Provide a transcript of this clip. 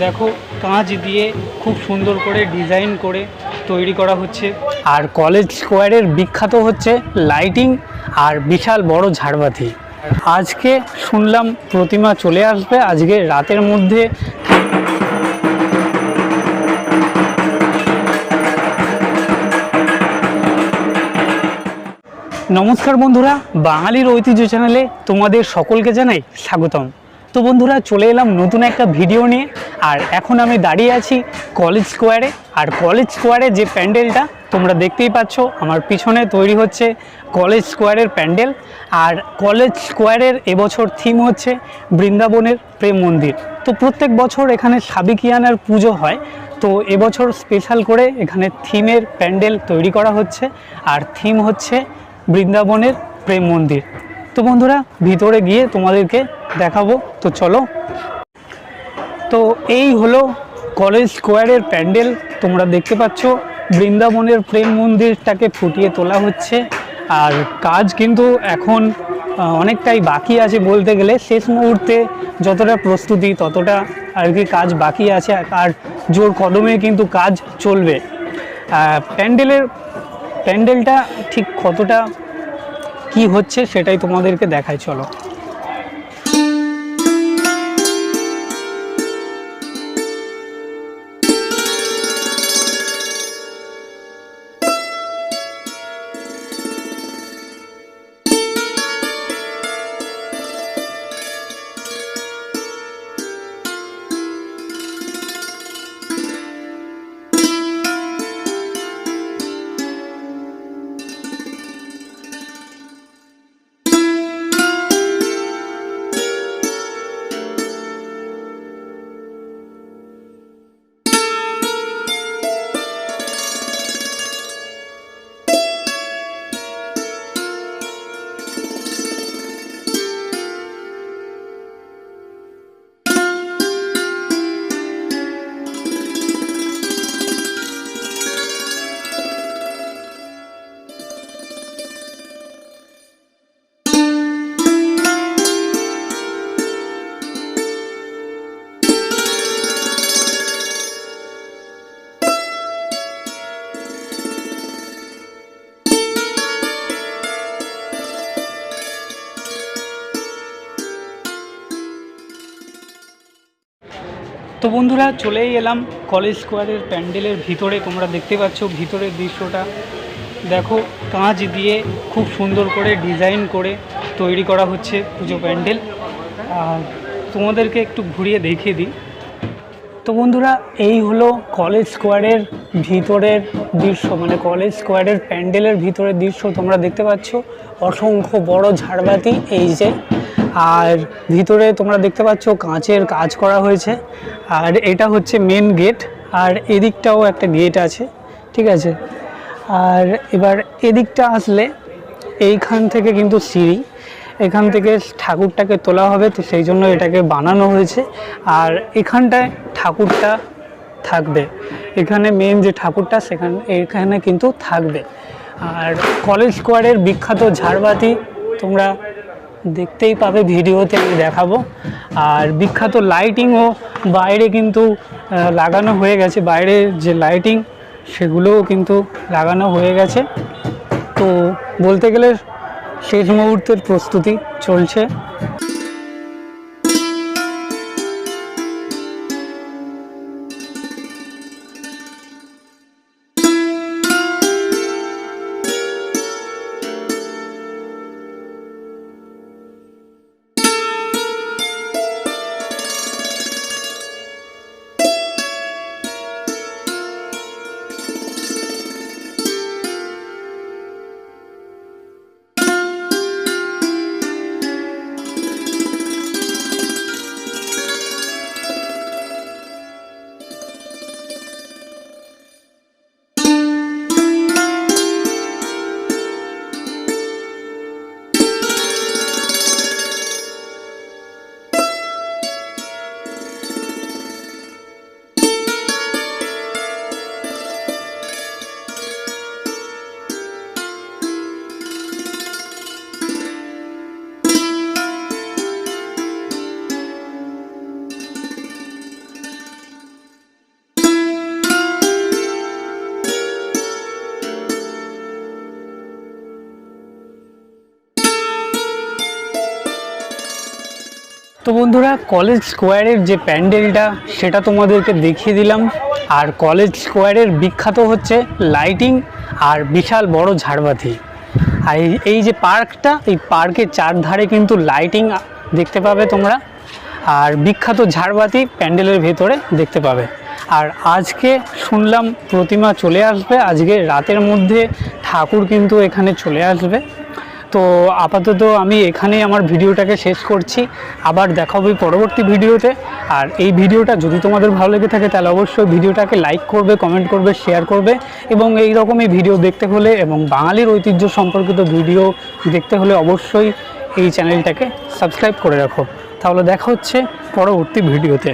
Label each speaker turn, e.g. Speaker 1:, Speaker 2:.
Speaker 1: দেখো, কাঁচ দিয়ে খুব সুন্দর করে ডিজাইন করে তৈরি করা হচ্ছে। আর কলেজ স্কোয়ারের বিখ্যাত হচ্ছে লাইটিং আর বিশাল বড় ঝাড়বাতি। আজকে শুনলাম প্রতিমা চলে আসবে আজকে রাতের মধ্যে। নমস্কার বন্ধুরা, বাঙালির ঐতিহ্য চ্যানেলে তোমাদের সকলকে জানাই স্বাগতম। তো বন্ধুরা, চলে এলাম নতুন একটা ভিডিও নিয়ে। আর এখন আমি দাঁড়িয়ে আছি কলেজ স্কোয়ারে আর কলেজ স্কোয়ারে যে প্যান্ডেলটা তোমরা দেখতেই পাচ্ছ, আমার পিছনে তৈরি হচ্ছে কলেজ স্কোয়ারের প্যান্ডেল। আর কলেজ স্কোয়ারের এবছর থিম হচ্ছে বৃন্দাবনের প্রেম মন্দির। তো প্রত্যেক বছর এখানে সাবিকিয়ানার পুজো হয়। তো এবছর স্পেশাল করে এখানে থিমের প্যান্ডেল তৈরি করা হচ্ছে। আর থিম হচ্ছে বৃন্দাবনের প্রেম মন্দির। তো বন্ধুরা, ভিতরে গিয়ে তোমাদেরকে দেখাবো। তো চলো। তো এই হলো কলেজ স্কোয়ারের প্যান্ডেল। তোমরা দেখতে পাচ্ছ, বৃন্দাবনের প্রেম মন্দিরটাকে ফুটিয়ে তোলা হচ্ছে। আর কাজ কিন্তু এখন অনেকটাই বাকি আছে বলতে গেলে। শেষ মুহূর্তে যতটা প্রস্তুতি, ততটা আর কি কাজ বাকি আছে। আর জোর কদমে কিন্তু কাজ চলবে। প্যান্ডেলের, প্যান্ডেলটা ঠিক কতটা কি হচ্ছে সেটাই তোমাদেরকে দেখাই চলো। তো বন্ধুরা, চলেই এলাম কলেজ স্কোয়ারের প্যান্ডেলের ভিতরে। তোমরা দেখতে পাচ্ছ ভিতরের দৃশ্যটা। দেখো, কাঁচ দিয়ে খুব সুন্দর করে ডিজাইন করে তৈরি করা হচ্ছে পুজো প্যান্ডেল। আর তোমাদেরকে একটু ঘুরিয়ে দেখিয়ে দিই। তো বন্ধুরা, এই হলো কলেজ স্কোয়ারের ভিতরের দৃশ্য। মানে কলেজ স্কোয়ারের প্যান্ডেলের ভিতরের দৃশ্য তোমরা দেখতে পাচ্ছ। অসংখ্য বড় ঝাড়বাতি, এই যে আর ভিতরে তোমরা দেখতে পাচ্ছ কাঁচের কাজ করা হয়েছে। আর এটা হচ্ছে মেন গেট আর এদিকটাও একটা গেট আছে, ঠিক আছে? আর এবার এদিকটা আসলে এইখান থেকে কিন্তু সিঁড়ি, এখান থেকে ঠাকুরটাকে তোলা হবে, তো সেই জন্য এটাকে বানানো হয়েছে। আর এখানটায় ঠাকুরটা থাকবে। এখানে মেন যে ঠাকুরটা, সেখানে এখানে কিন্তু থাকবে। আর কলেজ স্কোয়ারের বিখ্যাত ঝাড়বাতি তোমরা দেখতেই পাবে, ভিডিওতে আমি দেখাবো। আর বিখ্যাত লাইটিংও বাইরে কিন্তু লাগানো হয়ে গেছে। বাইরে যে লাইটিং সেগুলোও কিন্তু লাগানো হয়ে গেছে। তো বলতে গেলে শেষ মুহূর্তের প্রস্তুতি চলছে। তো বন্ধুরা কলেজ স্কোয়ারের যে প্যান্ডেলটা, সেটা তোমাদেরকে দেখিয়ে দিলাম। আর কলেজ স্কোয়ারের বিখ্যাত হচ্ছে লাইটিং আর বিশাল বড় ঝাড়বাতি। আর এই- যে পার্কটা, এই পার্কের চারধারে কিন্তু লাইটিং দেখতে পাবে তোমরা। আর বিখ্যাত ঝাড়বাতি প্যান্ডেলের ভেতরে দেখতে পাবে। আর আজকে শুনলাম প্রতিমা চলে আসবে, আজকে রাতের মধ্যে ঠাকুর কিন্তু এখানে চলে আসবে। তো আপাতত আমি এখানেই আমার ভিডিওটাকে শেষ করছি। আবার দেখা হবে পরবর্তী ভিডিওতে। আর এই ভিডিওটা যদি তোমাদের ভালো লেগে থাকে, তাহলে অবশ্যই ভিডিওটাকে লাইক করবে কমেন্ট করবে শেয়ার করবে এবং এই রকমই ভিডিও দেখতে হলে এবং বাঙালির ঐতিহ্য সম্পর্কিত ভিডিও দেখতে হলে অবশ্যই এই চ্যানেলটাকে সাবস্ক্রাইব করে রাখো। তাহলে দেখা হচ্ছে পরবর্তী ভিডিওতে।